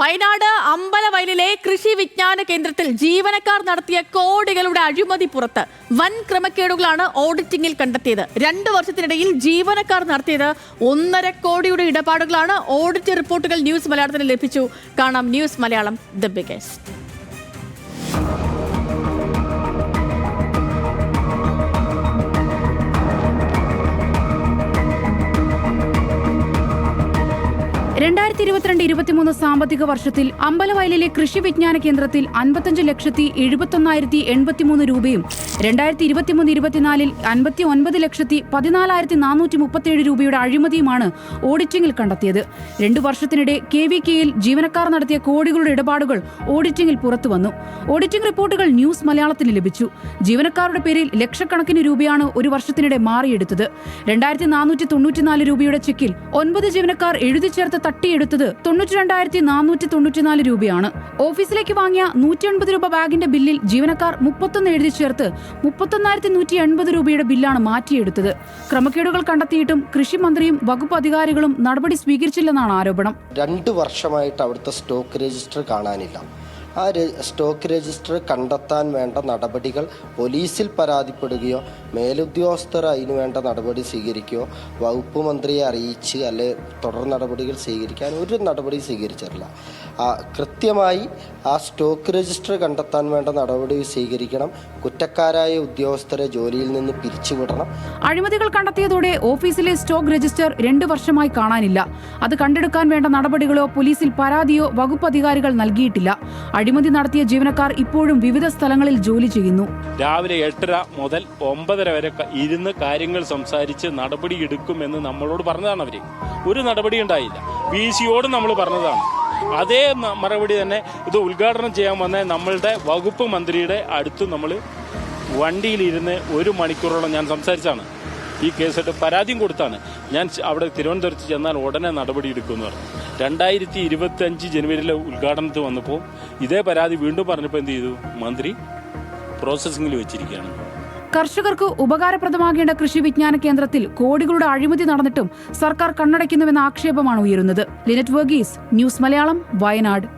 വയനാട് അമ്പലവയലിലെ കൃഷി വിജ്ഞാന കേന്ദ്രത്തിൽ ജീവനക്കാർ നടത്തിയ കോടികളുടെ അഴിമതി പുറത്ത് വൻ ക്രമക്കേടുകളാണ് ഓഡിറ്റിംഗിൽ കണ്ടെത്തിയത്. രണ്ട് വർഷത്തിനിടയിൽ ജീവനക്കാർ നടത്തിയത് ഒന്നര കോടിയുടെ ഇടപാടുകളാണ് ഓഡിറ്റ് റിപ്പോർട്ടുകൾ ന്യൂസ് മലയാളത്തിന് ലഭിച്ചു. കാണാം ന്യൂസ് മലയാളം ദ ബിഗസ്റ്റ്. രണ്ടായിരത്തി ഇരുപത്തിരണ്ട് ഇരുപത്തിമൂന്ന് സാമ്പത്തിക വർഷത്തിൽ അമ്പലവയലിലെ കൃഷി വിജ്ഞാന കേന്ദ്രത്തിൽ അൻപത്തഞ്ച് ലക്ഷത്തി എഴുപത്തൊന്നായിരത്തി എൺപത്തിമൂന്ന് രൂപയും രണ്ടായിരത്തി ഇരുപത്തിമൂന്ന് ഇരുപത്തിനാലിൽ അൻപത്തി ഒൻപത് ലക്ഷത്തി പതിനാലായിരത്തി നാനൂറ്റി മുപ്പത്തിയേഴ് രൂപയുടെ അഴിമതിയുമാണ് ഓഡിറ്റിംഗിൽ കണ്ടെത്തിയത്. രണ്ടു വർഷത്തിനിടെ കെ വി കെയിൽ ജീവനക്കാർ നടത്തിയ കോടികളുടെ ഇടപാടുകൾ ഓഡിറ്റിംഗിൽ പുറത്തുവന്നു ഓഡിറ്റിംഗ് റിപ്പോർട്ടുകൾ ന്യൂസ് മലയാളത്തിന് ലഭിച്ചു. ജീവനക്കാരുടെ പേരിൽ ലക്ഷക്കണക്കിന് രൂപയാണ് ഒരു വർഷത്തിനിടെ മാറിയെടുത്തത്. രണ്ടായിരത്തി നാനൂറ്റി തൊണ്ണൂറ്റിനാല് രൂപയുടെ ചെക്കിൽ ഒൻപത് ജീവനക്കാർ എഴുതി ചേർത്ത് തട്ടിയെടുത്തത് തൊണ്ണൂറ്റി രണ്ടായിരത്തി നാനൂറ്റി തൊണ്ണൂറ്റിനാല് രൂപയാണ്. ഓഫീസിലേക്ക് വാങ്ങിയ നൂറ്റി എൺപത് രൂപ ബാഗിന്റെ ബില്ലിൽ ജീവനക്കാർ മുപ്പത്തൊന്ന് എഴുതി ചേർത്ത് മുപ്പത്തൊന്നായിരത്തി നൂറ്റി എൺപത് രൂപയുടെ ബില്ലാണ് മാറ്റിയെടുത്തത്. ക്രമക്കേടുകൾ കണ്ടെത്തിയിട്ടും കൃഷി മന്ത്രിയും വകുപ്പ് അധികാരികളും നടപടി സ്വീകരിച്ചില്ലെന്നാണ് ആരോപണം. രണ്ട് വർഷമായിട്ട് അവിടുത്തെ സ്റ്റോക്ക് രജിസ്റ്റർ കാണാനില്ല. ആ സ്റ്റോക്ക് രജിസ്റ്റർ കണ്ടെത്താൻ വേണ്ട നടപടികൾ പോലീസിൽ പരാതിപ്പെടുകയോ മേലുദ്യോഗസ്ഥർ അതിനു വേണ്ട നടപടി സ്വീകരിക്കുകയോ വകുപ്പ് മന്ത്രിയെ അറിയിച്ച് അല്ലെ തുടർ നടപടികൾ സ്വീകരിക്കാൻ ഒരു നടപടി സ്വീകരിച്ചിട്ടില്ല. കൃത്യമായി ആ സ്റ്റോക്ക് രജിസ്റ്റർ കണ്ടെത്താൻ വേണ്ട നടപടി സ്വീകരിക്കണം. കുറ്റക്കാരായ ഉദ്യോഗസ്ഥരെ ജോലിയിൽ നിന്ന് പിരിച്ചുവിടണം. അഴിമതികൾ കണ്ടെത്തിയതോടെ ഓഫീസിലെ സ്റ്റോക്ക് രജിസ്റ്റർ രണ്ടു വർഷമായി കാണാനില്ല. അത് കണ്ടെടുക്കാൻ വേണ്ട നടപടികളോ പോലീസിൽ പരാതിയോ വകുപ്പ് അധികാരികൾ നൽകിയിട്ടില്ല. അഴിമതി നടത്തിയ ജീവനക്കാർ ഇപ്പോഴും വിവിധ സ്ഥലങ്ങളിൽ ജോലി ചെയ്യുന്നു. രാവിലെ എട്ടര മുതൽ ഒമ്പതര വരെ ഇരുന്ന് കാര്യങ്ങൾ സംസാരിച്ച് നടപടി എടുക്കുമെന്ന് നമ്മളോട് പറഞ്ഞതാണ് അവർ. ഒരു നടപടി ഉണ്ടായില്ല. പി സിയോട് നമ്മൾ പറഞ്ഞതാണ്. അതേ മറുപടി തന്നെ ഇത് ഉദ്ഘാടനം ചെയ്യാൻ വന്ന നമ്മളുടെ വകുപ്പ് മന്ത്രിയുടെ അടുത്ത് നമ്മൾ വണ്ടിയിലിരുന്ന് ഒരു മണിക്കൂറോളം ഞാൻ സംസാരിച്ചാണ് ഈ കേസായിട്ട് പരാതിയും കൊടുത്താണ്. ഞാൻ അവിടെ തിരുവനന്തപുരത്ത് ചെന്നാൽ ഉടനെ നടപടി എടുക്കുമെന്ന് പറഞ്ഞു. രണ്ടായിരത്തി ഇരുപത്തി അഞ്ച് ജനുവരിയിലെ ഉദ്ഘാടനത്തിൽ വന്നപ്പോൾ ഇതേ പരാതി വീണ്ടും പറഞ്ഞപ്പോൾ എന്ത് ചെയ്തു? മന്ത്രി പ്രോസസ്സിംഗിൽ വെച്ചിരിക്കുകയാണ്. കർഷകർക്ക് ഉപകാരപ്രദമാകേണ്ട കൃഷി വിജ്ഞാന കേന്ദ്രത്തിൽ കോടികളുടെ അഴിമതി നടന്നിട്ടും സർക്കാർ കണ്ണടയ്ക്കുന്നുവെന്ന ആക്ഷേപമാണ് ഉയരുന്നത്. ലിനറ്റ് വർഗീസ് ന്യൂസ് മലയാളം വയനാട്.